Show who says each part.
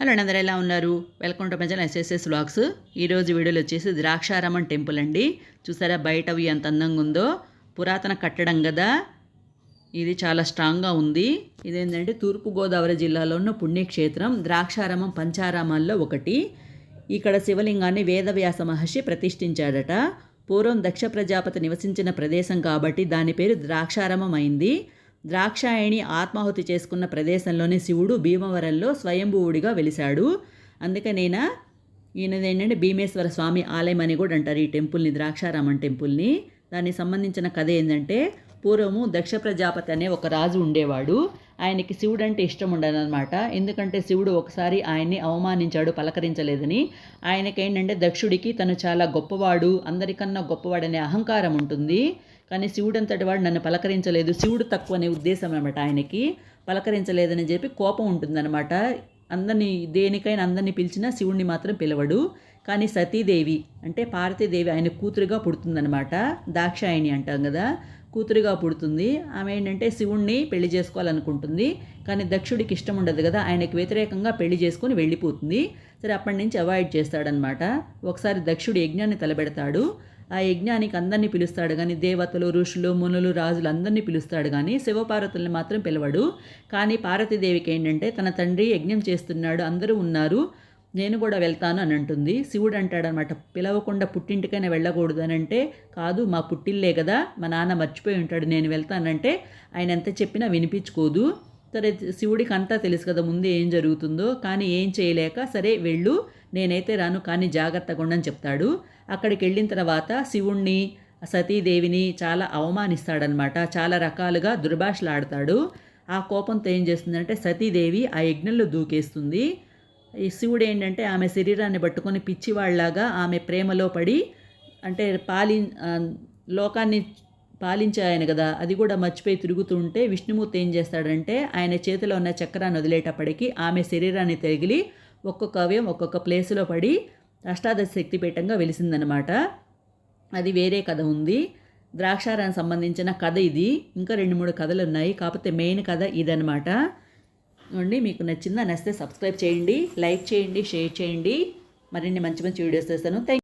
Speaker 1: Hello అండి అందరూ ఎలా ఉన్నారు? Welcome to Majal SSS vlogs ఈరోజు వీడియోలో వచ్చేసి ద్రాక్షారామం టెంపుల్ అండి. చూసారా బయట అవి ఎంత అందంగా ఉందో? పురాతన కట్టడం కదా? ఇది చాలా స్ట్రాంగ్గా ఉంది. ఇదేంటంటే తూర్పుగోదావరి జిల్లాలో ఉన్న పుణ్యక్షేత్రం ద్రాక్షారామం పంచారామాల్లో ఒకటి. ఇక్కడ శివలింగాన్ని వేదవ్యాస మహర్షి ప్రతిష్ఠించాడట. పూర్వం దక్ష ప్రజాపతి నివసించిన ప్రదేశం కాబట్టి దాని పేరు ద్రాక్షారామం అయింది. ద్రాక్షాయణి ఆత్మాహుతి చేసుకున్న ప్రదేశంలోనే శివుడు భీమవరంలో స్వయంభువుడిగా వెలిశాడు. అందుకనేనా ఈయనది ఏంటంటే భీమేశ్వర స్వామి ఆలయం అని కూడా అంటారు ఈ టెంపుల్ని ద్రాక్షారామం టెంపుల్ని. దానికి సంబంధించిన కథ ఏంటంటే పూర్వము దక్ష ప్రజాపతి అనే ఒక రాజు ఉండేవాడు. ఆయనకి శివుడు అంటే ఇష్టం ఉండదన్నమాట. ఎందుకంటే శివుడు ఒకసారి ఆయన్ని అవమానించాడు పలకరించలేదని. ఆయనకి ఏంటంటే దక్షుడికి తను చాలా గొప్పవాడు అందరికన్నా గొప్పవాడనే అహంకారం ఉంటుంది. కానీ శివుడు అంతటి వాడు నన్ను పలకరించలేదు. శివుడు తక్కువ అనే ఉద్దేశం అనమాట ఆయనకి. పలకరించలేదని చెప్పి కోపం ఉంటుందన్నమాట. అందరినీ దేనికైనా అందరినీ పిలిచినా శివుణ్ణి మాత్రం పిలవడు. కానీ సతీదేవి అంటే పార్వతీదేవి ఆయన కూతురుగా పుడుతుందనమాట దాక్షాయణి అంటాం కదా కూతురుగా పుడుతుంది. ఆమె ఏంటంటే శివుణ్ణి పెళ్ళి చేసుకోవాలనుకుంటుంది. కానీ దక్షుడికి ఇష్టం ఉండదు కదా ఆయనకు వ్యతిరేకంగా పెళ్ళి చేసుకొని వెళ్ళిపోతుంది. సరే అప్పటి నుంచి అవాయిడ్ చేస్తాడనమాట ఒకసారి దక్షుడు యజ్ఞాన్ని తలబెడతాడు. ఆ యజ్ఞానికి అందరినీ పిలుస్తాడు. కానీ దేవతలు ఋషులు మునులు రాజులు అందరినీ పిలుస్తాడు. కానీ శివపార్వతుల్ని మాత్రం పిలవడు. కానీ పార్వతీదేవికి ఏంటంటే తన తండ్రి యజ్ఞం చేస్తున్నాడు. అందరూ ఉన్నారు. నేను కూడా వెళ్తాను అని అంటుంది. శివుడు అంటాడనమాట పిలవకుండా పుట్టింటికైనా వెళ్ళకూడదు అని అంటే కాదు మా పుట్టిల్లే కదా మా నాన్న మర్చిపోయి ఉంటాడు నేను వెళ్తానంటే ఆయన ఎంత చెప్పినా వినిపించుకోదు. సరే శివుడికి అంతా తెలుసు కదా ముందు ఏం జరుగుతుందో కానీ ఏం చేయలేక సరే వెళ్ళు నేనైతే రాను కానీ జాగ్రత్తగా ఉండని చెప్తాడు. అక్కడికి వెళ్ళిన తర్వాత శివుణ్ణి సతీదేవిని చాలా అవమానిస్తాడనమాట. చాలా రకాలుగా దుర్భాషలాడతాడు. ఆ కోపంతో ఏం చేస్తుందంటే సతీదేవి ఆ యజ్ఞంలో దూకేస్తుంది. ఈ శివుడు ఏంటంటే ఆమె శరీరాన్ని పట్టుకొని పిచ్చివాళ్ళాగా ఆమె ప్రేమలో పడి అంటే పాలి లోకాన్ని పాలించాయన కదా అది కూడా మర్చిపోయి తిరుగుతుంటే విష్ణుమూర్తి ఏం చేస్తాడంటే ఆయన చేతిలో ఉన్న చక్రాన్ని వదిలేటప్పటికీ ఆమె శరీరాన్ని తగిలి ఒక్కొక్క అవయం ఒక్కొక్క ప్లేస్లో పడి అష్టాదశ శక్తిపీఠంగా వెలిసిందనమాట అది వేరే కథ ఉంది. ద్రాక్షారానికి సంబంధించిన కథ ఇది. ఇంకా రెండు మూడు కథలు ఉన్నాయి. కాకపోతే మెయిన్ కథ ఇదనమాట అండి మీకు నచ్చిందా నచ్చితే సబ్స్క్రైబ్ చేయండి లైక్ చేయండి షేర్ చేయండి. మరిన్ని మంచి మంచి వీడియోస్ చేస్తాను. థ్యాంక్